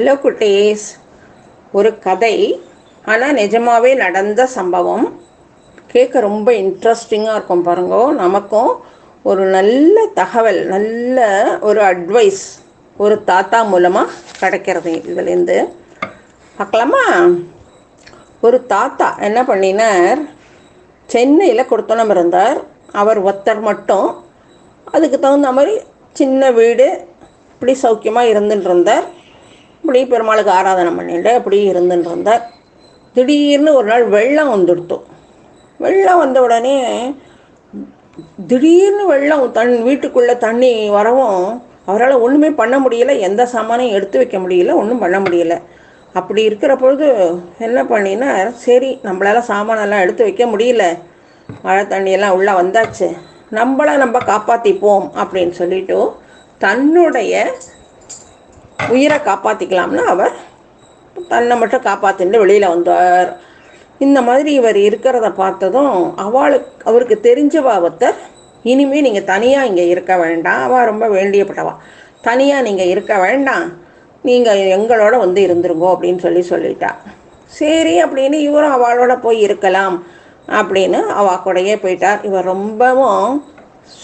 Hello குட்டீஸ். ஒரு கதை ஆனால் நிஜமாகவே நடந்த சம்பவம். கேட்க ரொம்ப இன்ட்ரெஸ்டிங்காக இருக்கும் பாருங்க. நமக்கும் ஒரு நல்ல தகவல் நல்ல ஒரு அட்வைஸ் ஒரு தாத்தா மூலமாக கிடைக்கிறது இதுலேருந்து. பார்க்கலாமா? ஒரு தாத்தா என்ன பண்ணினார்? சென்னையில் கொடுத்தனம் இருந்தார். அவர் ஒருத்தர் மட்டும். அதுக்கு தகுந்த மாதிரி சின்ன வீடு இப்படி சௌக்கியமாக இருந்துட்டு இருந்தார். இப்படி பெருமாளுக்கு ஆராதனை பண்ணிட்டு அப்படி இருந்துட்டு இருந்தார் திடீர்னு ஒரு நாள் வெள்ளம் வந்துடுத்தோம் வெள்ளம் வந்த உடனே திடீர்னு வெள்ளம் தன் வீட்டுக்குள்ளே தண்ணி வரவும் அவரால் ஒன்றுமே பண்ண முடியல எந்த சாமானையும் எடுத்து வைக்க முடியல ஒன்றும் பண்ண முடியல. அப்படி இருக்கிற பொழுது என்ன பண்ணினா சரி நம்மளால சாமானெல்லாம் எடுத்து வைக்க முடியல. மழை தண்ணியெல்லாம் உள்ளே வந்தாச்சு. நம்மளை நம்ம காப்பாற்றிப்போம் அப்படின்னு சொல்லிட்டு தன்னுடைய உயிரை காப்பாற்றிக்கலாம்னு அவர் தன்னை மட்டும் காப்பாற்றிட்டு வெளியில் வந்தார். இந்த மாதிரி இவர் இருக்கிறத பார்த்ததும் அவளுக்கு அவருக்கு தெரிஞ்சவா ஒருத்தர் இனிமேல் நீங்கள் தனியாக இங்கே இருக்க வேண்டாம். அவள் ரொம்ப வேண்டியப்பட்டவா. தனியாக நீங்கள் இருக்க வேண்டாம். நீங்கள் எங்களோட வந்து இருந்துருங்கோ அப்படின்னு சொல்லி சொல்லிட்டா. சரி அப்படின்னு இவரும் அவளோட போய் இருக்கலாம் அப்படின்னு அவ கூடயே போயிட்டார். இவர் ரொம்பவும்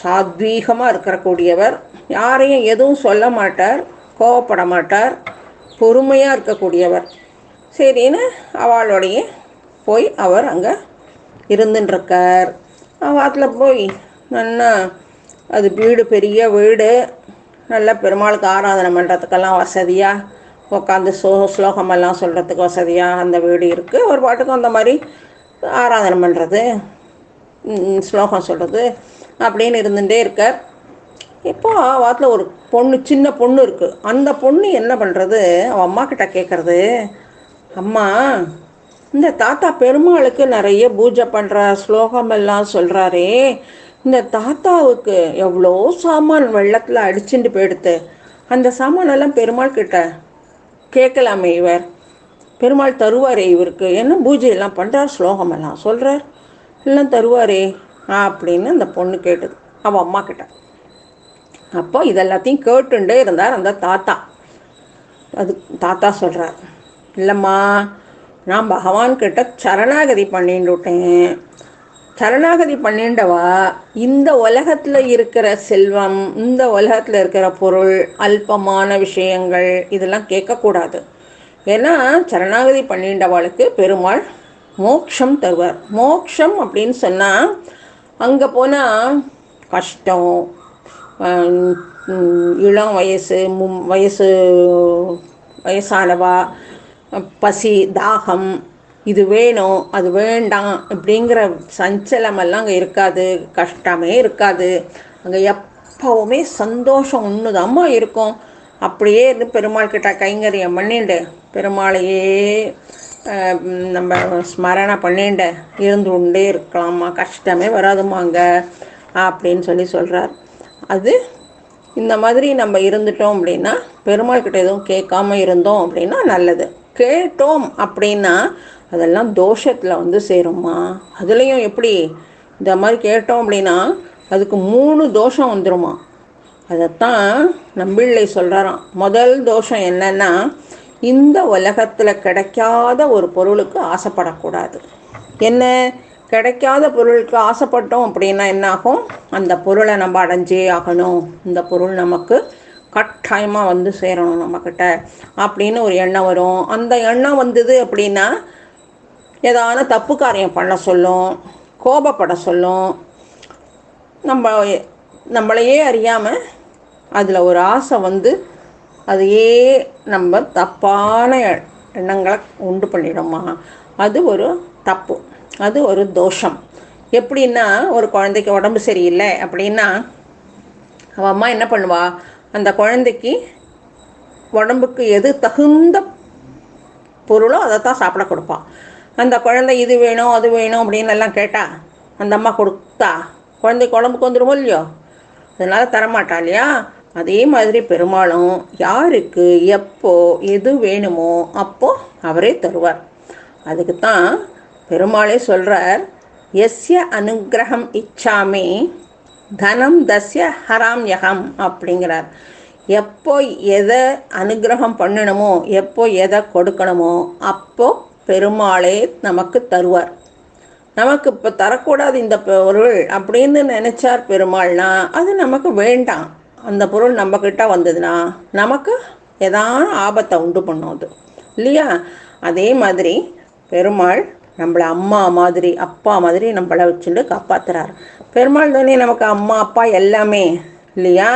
சாத்வீகமாக இருக்கக்கூடியவர் யாரையும் எதுவும் சொல்ல மாட்டார். கோவப்பட மாட்டார் பொறுமையாக இருக்கக்கூடியவர். சரின்னு அவளோடைய போய் அவர் அங்கே இருந்துட்டுருக்கார் வாத்தில் போய் நல்லா அது வீடு பெரிய வீடு நல்லா பெருமாளுக்கு ஆராதனை பண்ணுறதுக்கெல்லாம் வசதியாக உட்காந்து ஸ்லோ ஸ்லோகமெல்லாம் சொல்கிறதுக்கு வசதியாக அந்த வீடு இருக்குது ஒரு பாட்டுக்கும் அந்த மாதிரி ஆராதனை பண்ணுறது ஸ்லோகம் சொல்கிறது அப்படின்னு இருந்துகிட்டே இருக்கார். இப்போ வாத்தில் ஒரு பொண்ணு சின்ன பொண்ணு இருக்குது அந்த பொண்ணு என்ன பண்ணுறது அவள் அம்மா கிட்ட கேட்குறது அம்மா இந்த தாத்தா பெருமாளுக்கு நிறைய பூஜை பண்ணுற ஸ்லோகம் எல்லாம் சொல்கிறாரே இந்த தாத்தாவுக்கு எவ்வளோ சாமான் வெள்ளத்தில் அடிச்சுட்டு போயிடுத்து. அந்த சாமானெல்லாம் பெருமாள் கிட்ட கேட்கலாமே இவர். பெருமாள் தருவாரே இவருக்கு. என்ன பூஜை எல்லாம் பண்ணுறார் ஸ்லோகமெல்லாம் சொல்கிறார் எல்லாம் தருவாரே அப்படின்னு அந்த பொண்ணு கேட்டது. அவள் அம்மா கிட்ட. அப்போ இதெல்லாத்தையும் கேட்டுண்டே இருந்தார் அந்த தாத்தா. அது தாத்தா சொல்கிறார் இல்லைம்மா நான் பகவான்கிட்ட சரணாகதி பண்ணிட்டு விட்டேன் சரணாகதி பண்ணிண்டவா? இந்த உலகத்தில் இருக்கிற செல்வம் இந்த உலகத்தில் இருக்கிற பொருள் அல்பமான விஷயங்கள் இதெல்லாம் கேட்கக்கூடாது. ஏன்னா சரணாகதி பண்ணிண்டவாளுக்கு பெருமாள் மோக்ஷம் தருவார். மோக்ஷம் அப்படின்னு சொன்னால் அங்கே போனால் கஷ்டம் இளம் வயசு மும் வயசு வயசானவா பசி தாகம் இது வேணும் அது வேண்டாம் அப்படிங்கிற சஞ்சலமெல்லாம் அங்கே இருக்காது. கஷ்டமே இருக்காது. அங்கே எப்போவுமே சந்தோஷம் ஒன்று இருக்கும். அப்படியே இருந்து பெருமாள் கிட்ட கைங்கரியம் பண்ணிண்டு பெருமாளையே நம்ம ஸ்மரணை பண்ணிண்டு இருந்து கொண்டே இருக்கலாமா கஷ்டமே வராதுமாங்க அப்படின்னு சொல்லி சொல்கிறார் அது இந்த மாதிரி நம்ம இருந்துட்டோம் அப்படின்னா பெருமாள் கிட்ட எதுவும் கேட்காம இருந்தோம் அப்படின்னா நல்லது. கேட்டோம் அப்படின்னா அதெல்லாம் தோஷத்தில் வந்து சேருமா அதுலேயும் எப்படி? இந்த மாதிரி கேட்டோம் அப்படின்னா அதுக்கு மூணு தோஷம் வந்துடுமா அதைத்தான் நம்பிள்ளை சொல்கிறாராம் முதல் தோஷம் என்னன்னா இந்த உலகத்தில் கிடைக்காத ஒரு பொருளுக்கு ஆசைப்படக்கூடாது. என்ன? கிடைக்காத பொருளுக்கு ஆசைப்பட்டோம் அப்படின்னா என்னாகும்? அந்த பொருளை நம்ம அடைஞ்சே ஆகணும். இந்த பொருள் நமக்கு கட்டாயமாக வந்து சேரணும் நம்மக்கிட்ட அப்படின்னு ஒரு எண்ணம் வரும். அந்த எண்ணம் வந்தது அப்படின்னா ஏதான தப்பு காரியம் பண்ண சொல்லும் கோபப்பட சொல்லும். நம்ம நம்மளையே அறியாமல் அதில் ஒரு ஆசை வந்து அதையே நம்ம தப்பான எண்ணங்களை உண்டு பண்ணிடுமா? அது ஒரு தப்பு. அது ஒரு தோஷம். எப்படின்னா ஒரு குழந்தைக்கு உடம்பு சரியில்லை அப்படின்னா அவள் அம்மா என்ன பண்ணுவா? அந்த குழந்தைக்கு உடம்புக்கு எது தகுந்த பொருளோ அதை தான் சாப்பிட கொடுப்பான் அந்த குழந்தை இது வேணும் அது வேணும் அப்படின்னு எல்லாம் கேட்டால் அந்த அம்மா கொடுத்தா குழந்தைக்கு உடம்புக்கு வந்துடுமோ இல்லையோ? அதனால் தரமாட்டா இல்லையா? அதே மாதிரி பெருமாளும் யாருக்கு எப்போ எது வேணுமோ அப்போ அவரே தருவார். அதுக்கு தான் பெருமாளே சொல்கிறார் எஸ்ய அனுகிரகம் இச்சாமே தனம் தஸ்ய ஹராம் யகம் அப்படிங்கிறார். எப்போ எதை அனுகிரகம் பண்ணணுமோ எப்போ எதை கொடுக்கணுமோ அப்போ பெருமாளே நமக்கு தருவார். நமக்கு இப்போ தரக்கூடாது இந்த பொருள் அப்படின்னு நினச்சார் பெருமாள்னா அது நமக்கு வேண்டாம். அந்த பொருள் நம்மக்கிட்ட வந்ததுன்னா நமக்கு ஏதான ஆபத்தை உண்டு பண்ணும் அது. இல்லையா? அதே மாதிரி பெருமாள் நம்மளை அம்மா மாதிரி அப்பா மாதிரி நம்மளை வச்சுட்டு காப்பாற்றுறாரு பெருமாள் தானே நமக்கு அம்மா அப்பா எல்லாமே இல்லையா?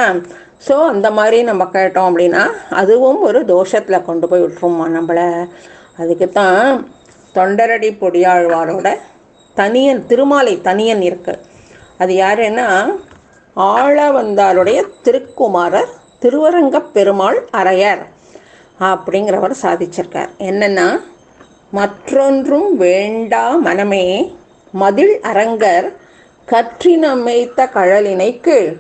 ஸோ அந்த மாதிரி நம்ம கேட்டோம் அப்படின்னா அதுவும் ஒரு தோஷத்தில் கொண்டு போய் விட்டுருமா நம்மளை? அதுக்கு தான் தொண்டரடி பொடியாழ்வாரோட தனியன் திருமாலை தனியன் இருக்கு. அது யாருன்னா ஆளவந்தாருடைய திருக்குமாரர் திருவரங்கப் பெருமாள் அரையர் அப்படிங்கிறவர் சாதிச்சிருக்கார். என்னென்னா மற்றொன்றும் வேண்டா மனமே. மதில் அரங்கர் கற்றினமைத்த கீழ்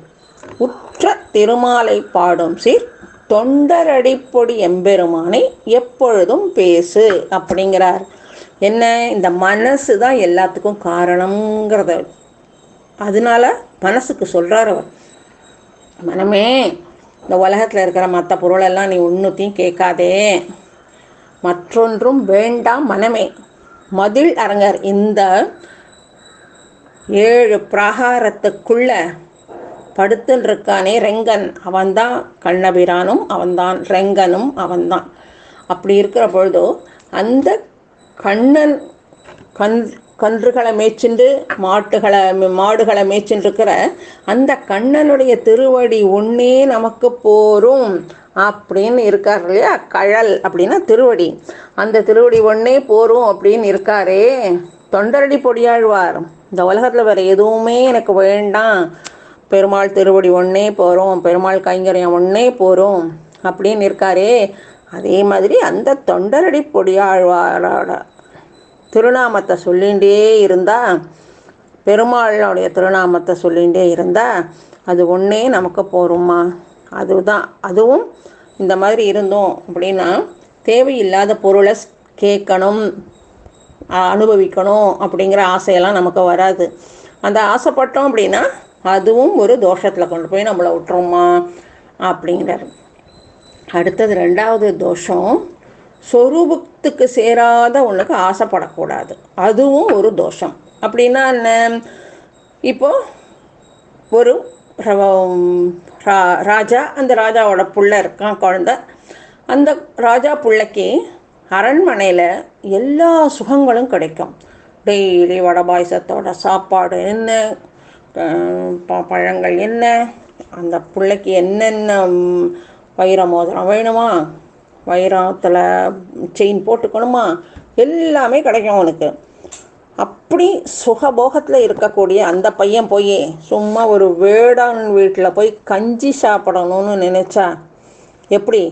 உற்ற திருமாலை பாடும் சீர் தொண்டரடிப்பொடி எம்பெருமானை எப்பொழுதும் பேசு அப்படிங்கிறார். என்ன? இந்த மனசு தான் எல்லாத்துக்கும் காரணங்கிறத அதனால மனசுக்கு சொல்கிறார் அவர். மனமே இந்த உலகத்தில் இருக்கிற மற்ற பொருளெல்லாம் நீ ஒன்றுத்தையும் கேட்காதே. மற்றொன்றும் வேண்டாம் மனமே. மதில் அரங்கர் இந்த ஏழு பிரகாரத்துக்குள்ள படுத்துன்னு இருக்கானே ரெங்கன். அவன்தான் கண்ணபிரானும் அவன்தான் ரெங்கனும் அவன்தான். அப்படி இருக்கிற பொழுதோ அந்த கண்ணன் கண் கன்றுகளை மேய்ச்சிண்டு மாட்டுகளை மாடுகளை மேய்ச்சின்னு இருக்கிற அந்த கண்ணனுடைய திருவடி ஒன்றே நமக்கு போரும். அப்படின்னு இருக்கார் இல்லையா? கழல் அப்படின்னா திருவடி. அந்த திருவடி ஒன்றே போரும் அப்படின்னு இருக்காரே. தொண்டரடி பொடியாழ்வார். இந்த உலகத்தில் வேறு எதுவுமே எனக்கு வேண்டாம். பெருமாள் திருவடி ஒன்றே போகிறோம் பெருமாள் கைங்கரியம் ஒன்றே போகிறோம் அப்படின்னு இருக்காரே. அதே மாதிரி அந்த தொண்டரடி பொடியாழ்வாரோட திருநாமத்தை சொல்லிகிட்டே இருந்தால் பெருமாளுடைய திருநாமத்தை சொல்லிகிட்டே இருந்தால் அது ஒன்றே நமக்கு போருமா அதுதான். அதுவும் இந்த மாதிரி இருந்தோம் அப்படின்னா தேவையில்லாத பொருளை கேட்கணும் அனுபவிக்கணும் அப்படிங்கிற ஆசையெல்லாம் நமக்கு வராது. அந்த ஆசைப்பட்டோம் அப்படின்னா அதுவும் ஒரு தோஷத்தில் கொண்டு போய் நம்மளை விட்டுருமா அப்படிங்கிறார். அடுத்தது ரெண்டாவது தோஷம் சொரூபத்துக்கு சேராத ஒன்றுக்கு ஆசைப்படக்கூடாது. அதுவும் ஒரு தோஷம். அப்படின்னா என்ன? இப்போது ஒரு ரா ராஜா அந்த ராஜாவோட புள்ள இருக்கான் குழந்த. அந்த ராஜா பிள்ளைக்கு அரண்மனையில் எல்லா சுகங்களும் கிடைக்கும். டெய்லி வடை பாயசத்தோட சாப்பாடு என்ன பழங்கள் என்ன அந்த பிள்ளைக்கு என்னென்ன வைர மோதிரம் வேணுமா வைரத்தில் செயின் போட்டுக்கணுமா எல்லாமே கிடைக்கும் அவனுக்கு. அப்படி சுகபோகத்தில் இருக்கக்கூடிய அந்த பையன் போய் சும்மா ஒரு வேடான் வீட்டில் போய் கஞ்சி சாப்பிடணும்னு நினச்சா எப்படி?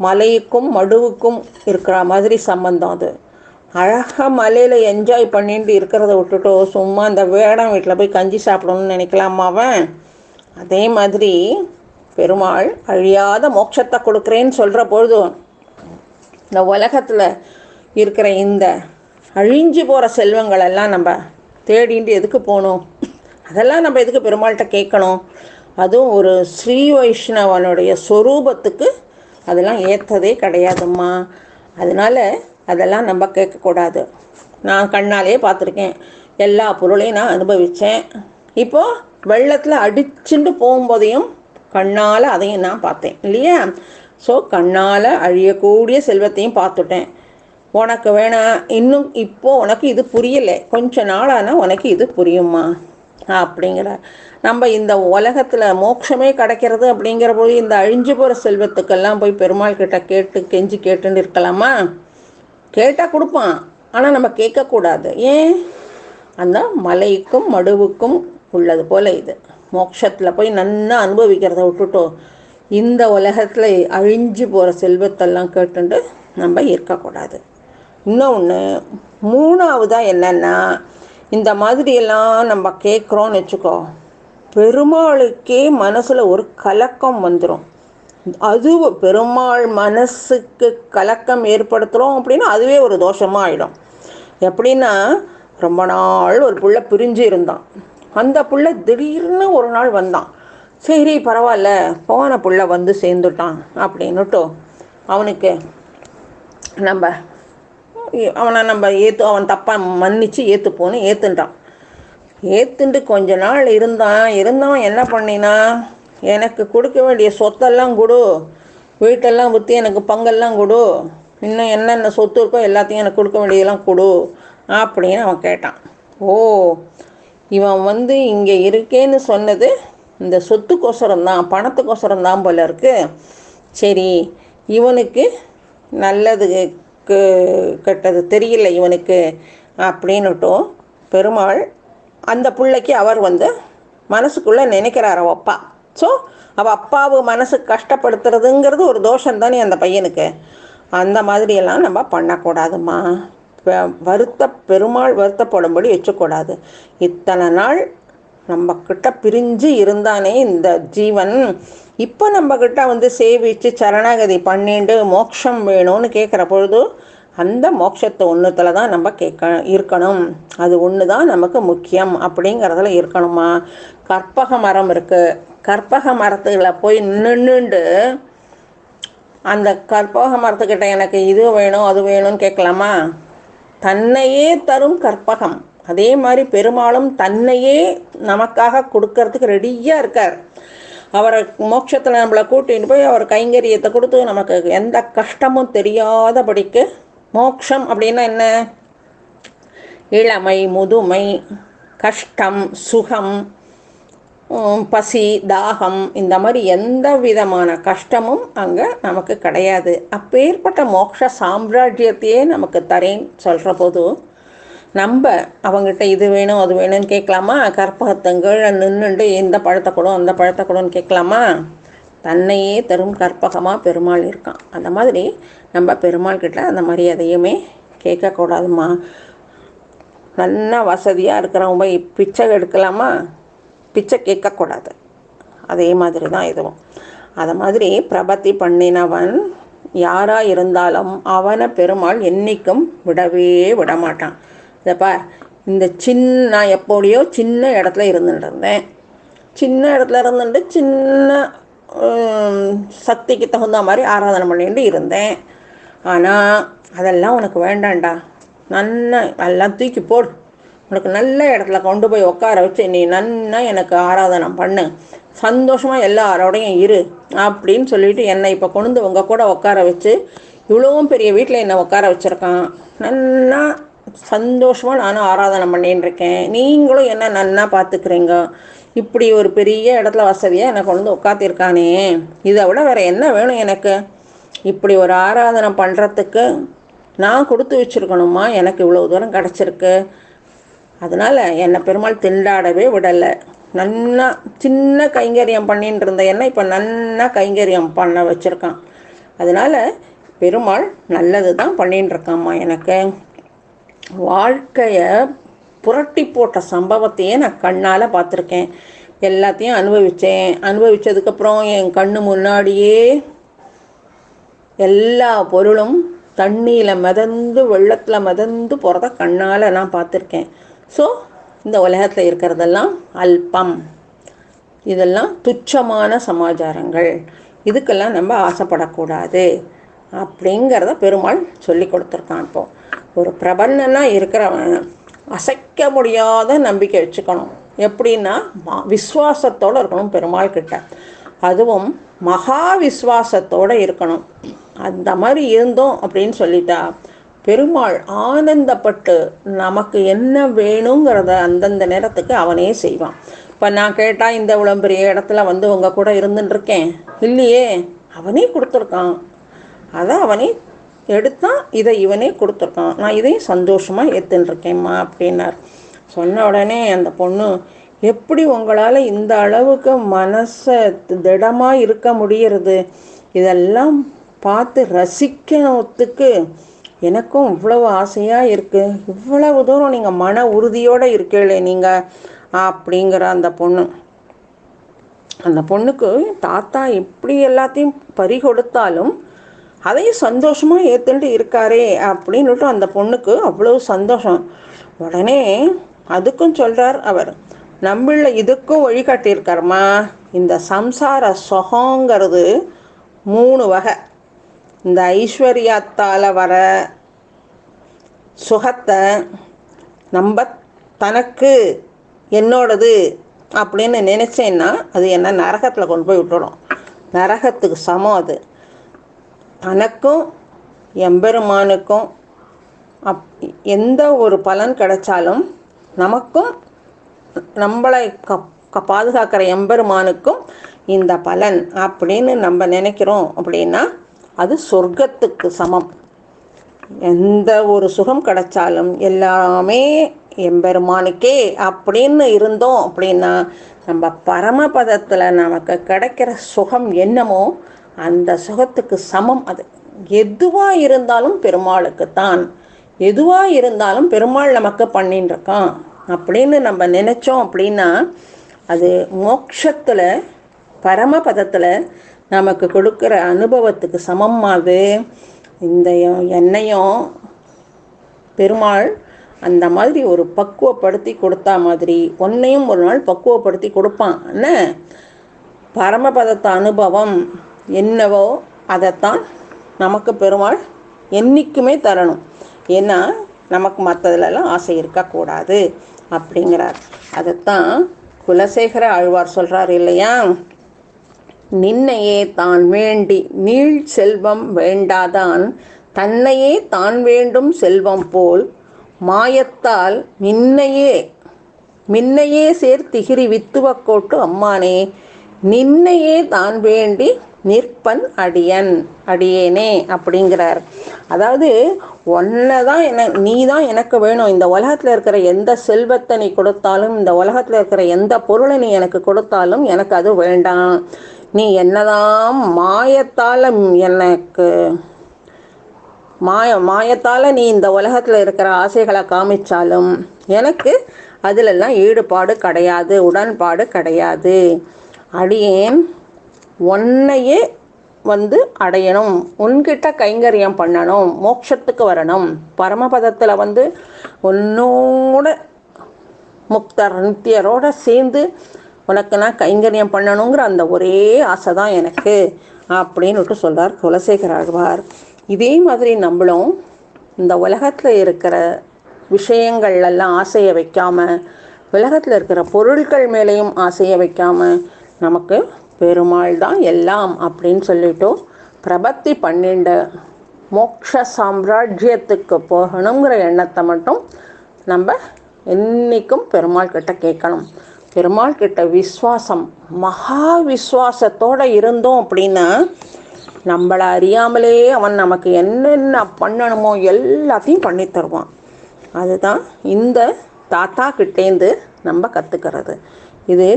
மலைக்கும் மடுவுக்கும் இருக்கிற மாதிரி சம்பந்தம் அது. அழகாக மலையில் என்ஜாய் பண்ணிட்டு இருக்கிறத விட்டுட்டு சும்மா அந்த வேடம் வீட்டில் போய் கஞ்சி சாப்பிடணும்னு நினைக்கலாமா அவன்? அதே மாதிரி பெருமாள் அழியாத மோட்சத்தை கொடுக்குறேன்னு சொல்கிற பொழுதும் இந்த உலகத்தில் இருக்கிற இந்த அழிஞ்சு போகிற செல்வங்களெல்லாம் நம்ம தேடிட்டு எதுக்கு போகணும்? அதெல்லாம் நம்ம எதுக்கு பெருமாள்கிட்ட கேட்கணும்? அதுவும் ஒரு ஸ்ரீ வைஷ்ணவனுடைய ஸ்வரூபத்துக்கு அதெல்லாம் ஏற்றதே கிடையாதும்மா. அதனால் அதெல்லாம் நம்ம கேட்கக்கூடாது. நான் கண்ணாலே பார்த்துருக்கேன். எல்லா பொருளையும் நான் அனுபவித்தேன் இப்போது வெள்ளத்தில் அடிச்சுட்டு போகும்போதையும் கண்ணால் அதையும் நான் பார்த்தேன். இல்லையா? ஸோ கண்ணால் அழியக்கூடிய செல்வத்தையும் பார்த்துட்டேன். உனக்கு வேணாம் இன்னும் இப்போது உனக்கு இது புரியலை. கொஞ்ச நாளானால் உனக்கு இது புரியுமா? அப்படிங்கிற நம்ம இந்த உலகத்தில் மோட்சமே கிடைக்கிறது அப்படிங்கிற போது இந்த அழிஞ்சு போகிற செல்வத்துக்கெல்லாம் போய் பெருமாள் கிட்ட கேட்டு கெஞ்சி கேட்டுன்னு இருக்கலாமா? கேட்டால் கொடுப்பான். ஆனால் நம்ம கேட்கக்கூடாது. ஏன்? அந்த மலைக்கும் மடுவுக்கும் உள்ளது போல் இது. மோட்சத்தில் போய் நன்னா அனுபவிக்கிறத விட்டுட்டோம் இந்த உலகத்தில் அழிஞ்சு போகிற செல்வத்தெல்லாம் கேட்டுண்டு நம்ம இருக்கக்கூடாது. இன்னொன்று மூணாவதாக என்னென்னா இந்த மாதிரியெல்லாம் நம்ம கேட்குறோன்னு வச்சுக்கோ பெருமாளுக்கே மனசில் ஒரு கலக்கம் வந்துடும் அது பெருமாள் மனசுக்கு கலக்கம் ஏற்படுத்துகிறோம் அப்படின்னா அதுவே ஒரு தோஷமாக ஆகிடும் எப்படின்னா ரொம்ப நாள் ஒரு புள்ள பிரிஞ்சு இருந்தான். அந்த புள்ள திடீர்னு ஒரு நாள் வந்தான். சரி பரவாயில்ல போன புள்ள வந்து சேர்ந்துட்டான் அப்படின்னுட்டு அவனுக்கு நம்ம அவனை நம்ம ஏற்று அவன் தப்பாக மன்னித்து ஏற்றுப்போன்னு ஏற்றுன்ட்டான் ஏற்றுண்டு கொஞ்ச நாள் இருந்தான். இருந்தவன் என்ன பண்ணினா எனக்கு கொடுக்க வேண்டிய சொத்தெல்லாம் கொடு. வீட்டெல்லாம் விற்று எனக்கு பங்கெல்லாம் கொடு. இன்னும் என்னென்ன சொத்து இருக்கோ எல்லாத்தையும் எனக்கு கொடுக்க வேண்டியதெல்லாம் கொடு அப்படின்னு அவன் கேட்டான். ஓ இவன் வந்து இங்கே இருக்கேன்னு சொன்னது இந்த சொத்துக்கோசரம் தான் பணத்துக்கோசரம் தான் போல இருக்கு. சரி இவனுக்கு நல்லது கெட்டது தெரியல இவனுக்கு அப்படின்னுட்டும். பெருமாள் அந்த பிள்ளைக்கு அவர் வந்து மனசுக்குள்ளே நினைக்கிறார் அவள் அப்பா. ஸோ அவள் அப்பாவு மனசு கஷ்டப்படுத்துறதுங்கிறது ஒரு தோஷம் தானே அந்த பையனுக்கு. அந்த மாதிரியெல்லாம் நம்ம பண்ணக்கூடாதுமா வருத்த பெருமாள் வருத்தப்படும்படி வச்சக்கூடாது. இத்தனை நாள் நம்ம கிட்ட பிரிஞ்சு இருந்தானே இந்த ஜீவன். இப்போ நம்ம கிட்ட வந்து சேவிச்சு சரணாகதி பண்ணிட்டு மோட்சம் வேணும்னு கேட்குற பொழுது அந்த மோட்சத்தை ஒன்றுத்தில் தான் நம்ம கேட்க இருக்கணும். அது ஒன்று தான் நமக்கு முக்கியம் அப்படிங்கிறதுல இருக்கணுமா? கற்பக மரம் இருக்குது கற்பக மரத்துல போய் நின்றுண்டு அந்த கற்பக மரத்துக்கிட்ட எனக்கு இது வேணும் அது வேணும்னு கேட்கலாமா தன்னையே தரும் கற்பகம். அதே மாதிரி பெருமாளும் தன்னையே நமக்காக கொடுக்கறதுக்கு ரெடியாக இருக்கார். அவரை மோட்சத்தில் நம்மளை கூட்டின்னு போய் அவர் கைங்கரியத்தை கொடுத்து நமக்கு எந்த கஷ்டமும் தெரியாதபடிக்கு மோக்ஷம் அப்படின்னா என்ன? இளமை முதுமை கஷ்டம் சுகம் பசி தாகம் இந்த மாதிரி எந்த விதமான கஷ்டமும் அங்கே நமக்கு கிடையாது. அப்பேற்பட்ட மோக்ஷ சாம்ராஜ்யத்தையே நமக்கு தரேன்னு சொல்கிற போது நம்ம அவங்ககிட்ட இது வேணும் அது வேணும்னு கேட்கலாமா? கற்பகத்தங்கள் நின்றுண்டு இந்த பழத்தை கொடும் அந்த பழத்தை கொடுன்னு கேட்கலாமா? தன்னையே தரும் கற்பகமாக பெருமாள் இருக்கான். அந்த மாதிரி நம்ம பெருமாள் கிட்ட அந்த மாதிரி எதையுமே கேட்கக்கூடாதுமா. நல்லா வசதியாக இருக்கிறவங்க போய் பிச்சை எடுக்கலாமா? பிச்சை கேட்கக்கூடாது. அதே மாதிரி தான் இதுவும். அதை மாதிரி பிரபத்தி பண்ணினவன் யாராக இருந்தாலும் அவனை பெருமாள் என்றைக்கும் விடவே விடமாட்டான். இதப்பா இந்த சின்ன நான் எப்போடையோ சின்ன இடத்துல இருந்துட்டு இருந்தேன் சின்ன இடத்துல இருந்துட்டு சின்ன சக்திக்கு தகுந்த மாதிரி ஆராதனை பண்ணிட்டு இருந்தேன். ஆனால் அதெல்லாம் உனக்கு வேண்டாண்டா. நன்ன எல்லாம் தூக்கி போடு. உனக்கு நல்ல இடத்துல கொண்டு போய் உட்கார வச்சு நீ நன்னா எனக்கு ஆராதனை பண்ணு. சந்தோஷமாக எல்லாரோடையும் இரு அப்படின்னு சொல்லிட்டு என்னை இப்போ கொண்டு உங்கள் கூட உட்கார வச்சு இவ்வளவும் பெரிய வீட்டில் என்னை உட்கார வச்சுருக்கான். நல்லா சந்தோஷமாக நானும் ஆராதனை பண்ணின்னு இருக்கேன் நீங்களும் என்ன நன்னா பார்த்துக்கிறீங்க இப்படி ஒரு பெரிய இடத்துல வசதியாக எனக்கு வந்து உட்காத்திருக்கானே இதை விட வேறு என்ன வேணும் எனக்கு? இப்படி ஒரு ஆராதனை பண்ணுறதுக்கு நான் கொடுத்து வச்சுருக்கணுமா? எனக்கு இவ்வளோ தூரம் கிடச்சிருக்கு. அதனால் என்னை பெருமாள் திண்டாடவே விடலை. நன்னா சின்ன கைங்கரியம் பண்ணின்னு இருந்த என்ன இப்போ நன்னா கைங்கரியம் பண்ண வச்சுருக்கான். அதனால் பெருமாள் நல்லது தான் பண்ணின்னு இருக்காம்மா எனக்கு. வாழ்க்கையை புரட்டி போட்ட சம்பவத்தையே நான் கண்ணால் பார்த்துருக்கேன். எல்லாத்தையும் அனுபவித்தேன் அனுபவித்ததுக்கப்புறம் என் கண்ணு முன்னாடியே எல்லா பொருளும் தண்ணியில் மிதந்து வெள்ளத்தில் மிதந்து போகிறத கண்ணால் நான் பார்த்துருக்கேன். ஸோ இந்த உலகத்தில் இருக்கிறதெல்லாம் அல்பம். இதெல்லாம் துச்சமான சமாச்சாரங்கள். இதுக்கெல்லாம் நம்ம ஆசைப்படக்கூடாது. அப்படிங்கிறத பெருமாள் சொல்லி கொடுத்துருக்கான் இப்போது ஒரு பிரபன்னனாக இருக்கிறவன் அசைக்க முடியாத நம்பிக்கை வச்சுக்கணும். எப்படின்னா விஸ்வாசத்தோடு இருக்கணும் பெருமாள் கிட்ட. அதுவும் மகா விஸ்வாசத்தோடு இருக்கணும். அந்த மாதிரி இருந்தோம் அப்படின்னு சொல்லிட்டா பெருமாள் ஆனந்தப்பட்டு நமக்கு என்ன வேணுங்கிறத அந்தந்த நேரத்துக்கு அவனே செய்வான். இப்போ நான் கேட்டால் இந்த இவ்வளோ பெரிய இடத்துல வந்து உங்கள் கூட இருந்துட்டுருக்கேன் இல்லையே அவனே கொடுத்துருக்கான். அதை அவனே எடுத்தான் இதை இவனே கொடுத்துருக்கான். நான் இதையும் சந்தோஷமாக ஏற்றுன்ட்ருக்கேம்மா அப்படின்னார். சொன்ன உடனே அந்த பொண்ணு எப்படி உங்களால் இந்த அளவுக்கு மனசை திடமாக இருக்க முடியறது? இதெல்லாம் பார்த்து ரசிக்கணுத்துக்கு எனக்கும் இவ்வளவு ஆசையாக இருக்குது இவ்வளவு தூரம் நீங்கள் மன உறுதியோடு இருக்கீங்களே நீங்கள் அப்படிங்கிற அந்த பொண்ணு. அந்த பொண்ணுக்கு தாத்தா எப்படி எல்லாத்தையும் பறி கொடுத்தாலும் அதையும் சந்தோஷமாக ஏற்றுட்டு இருக்காரே அப்படின்னுட்டு அந்த பொண்ணுக்கு அவ்வளோ சந்தோஷம். உடனே அதுக்கும் சொல்கிறார் அவர் நம்மள இதுக்கும் வழிகாட்டியிருக்காருமா. இந்த சம்சார சுகங்கிறது மூணு வகை. இந்த ஐஸ்வர்யத்தால் வர சுகத்தை நம்ம தனக்கு என்னோடது அப்படின்னு நினச்சேன்னா அது என்ன நரகத்தில் கொண்டு போய் விட்டுடும் நரகத்துக்கு சமம் அது. தனக்கும் எம்பெருமானுக்கும் அப் எந்த ஒரு பலன் கிடைச்சாலும் நமக்கும் நம்மளை க க பாதுகாக்கிற எம்பெருமானுக்கும் இந்த பலன் அப்படின்னு நம்ம நினைக்கிறோம் அப்படின்னா அது சொர்க்கத்துக்கு சமம். எந்த ஒரு சுகம் கிடைச்சாலும் எல்லாமே எம்பெருமானுக்கே அப்படின்னு இருந்தோம் அப்படின்னா நம்ம பரமபதத்தில் நமக்கு கிடைக்கிற சுகம் என்னமோ அந்த சுகத்துக்கு சமம் அது. எதுவாக இருந்தாலும் பெருமாளுக்கு தான். எதுவாக இருந்தாலும் பெருமாள் நமக்கு பண்ணின்னு இருக்கான் அப்படின்னு நம்ம நினச்சோம் அப்படின்னா அது மோக்ஷத்தில் பரமபதத்தில் நமக்கு கொடுக்குற அனுபவத்துக்கு சமமாவது இந்த எண்ணெயும் பெருமாள் அந்த மாதிரி ஒரு பக்குவப்படுத்தி கொடுத்தா மாதிரி ஒன்னையும் ஒரு நாள் பக்குவப்படுத்தி கொடுப்பான். என்ன? பரமபதத்த அனுபவம். என்னவோ அதைத்தான் நமக்கு பெருமாள் என்றைக்குமே தரணும். ஏன்னா நமக்கு மற்றதுலலாம் ஆசை இருக்கக்கூடாது அப்படிங்கிறார். அதைத்தான் குலசேகர ஆழ்வார் சொல்கிறார் இல்லையா? நின்னையே தான் வேண்டி நீள் செல்வம் வேண்டாதான் தன்னையே தான் வேண்டும் செல்வம் போல் மாயத்தால் மின்னையே மின்னையே சேர்த்திகிரி வித்துவக்கோட்டு அம்மானே நின்னையே தான் வேண்டி நிற்பன் அடியன் அடியேனே அப்படிங்கிறார். அதாவது ஒன்றை தான் என்ன நீ தான் எனக்கு வேணும். இந்த உலகத்தில் இருக்கிற எந்த செல்வத்தை நீ கொடுத்தாலும் இந்த உலகத்தில் இருக்கிற எந்த பொருளை நீ எனக்கு கொடுத்தாலும் எனக்கு அது வேண்டாம். நீ என்னதான் மாயத்தால் எனக்கு மாய மாயத்தால் நீ இந்த உலகத்தில் இருக்கிற ஆசைகளை காமிச்சாலும் எனக்கு அதிலெல்லாம் ஈடுபாடு கிடையாது உடன்பாடு கிடையாது. அடியேன் உன்னையே வந்து அடையணும். உன்கிட்ட கைங்கரியம் பண்ணணும். மோட்சத்துக்கு வரணும். பரமபதத்தில் வந்து உன்னோட முக்தர் நித்தியரோட சேர்ந்து உனக்கு நான் கைங்கரியம் பண்ணணுங்கிற அந்த ஒரே ஆசை தான் எனக்கு அப்படின்னுட்டு சொல்கிறார் குலசேகர் ஆழ்வார் இதே மாதிரி நம்மளும் இந்த உலகத்தில் இருக்கிற விஷயங்கள்லாம் ஆசையை வைக்காமல் உலகத்தில் இருக்கிற பொருட்கள் மேலேயும் ஆசையை வைக்காமல் நமக்கு பெருமாள் தான் எல்லாம் அப்படின்னு சொல்லிட்டு பிரபத்தி பன்னெண்டு மோக்ஷ சாம்ராஜ்யத்துக்கு போகணுங்கிற எண்ணத்தை மட்டும் நம்ம என்றைக்கும் பெருமாள் கிட்ட கேட்கணும். பெருமாள் கிட்ட விஸ்வாசம் மகா விஸ்வாசத்தோடு இருந்தோம் அப்படின்னா நம்மளை அறியாமலே அவன் நமக்கு என்னென்ன பண்ணணுமோ எல்லாத்தையும் பண்ணி தருவான். அதுதான் இந்த தாத்தா கிட்டேந்து நம்ம கற்றுக்கிறது இது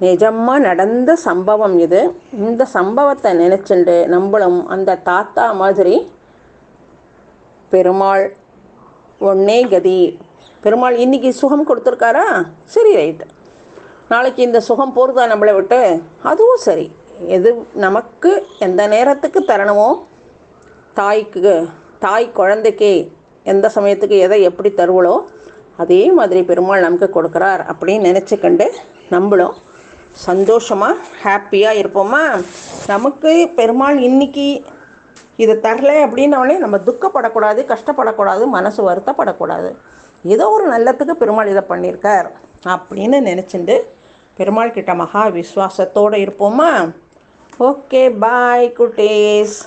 நிஜமாக நடந்த சம்பவம் இது. இந்த சம்பவத்தை நினச்சிண்டு நம்மளும் அந்த தாத்தா மாதிரி பெருமாள் ஒன்னே கதி. பெருமாள் இன்னைக்கு சுகம் கொடுத்துருக்காரா? சரி ரைட்டு. நாளைக்கு இந்த சுகம் போகிறதா நம்மளை விட்டு? அதுவும் சரி. எது நமக்கு எந்த நேரத்துக்கு தரணுமோ? தாய்க்கு தாய் குழந்தைக்கு எந்த சமயத்துக்கு எதை எப்படி தருவளோ அதே மாதிரி பெருமாள் நமக்கு கொடுக்குறார் அப்படின்னு நினச்சிக்கண்டு நம்மளும் சந்தோஷமாக ஹாப்பியாக இருப்போமா? நமக்கு பெருமாள் இன்னைக்கு இதை தரல அப்படின்னோடனே நம்ம துக்கப்படக்கூடாது கஷ்டப்படக்கூடாது மனசு வருத்தப்படக்கூடாது. ஏதோ ஒரு நல்லத்துக்கு பெருமாள் இதை பண்ணியிருக்கார் அப்படின்னு நினச்சிண்டு பெருமாள் கிட்ட மகா விஸ்வாசத்தோடு இருப்போமா? Okay bye குட்டேஸ்.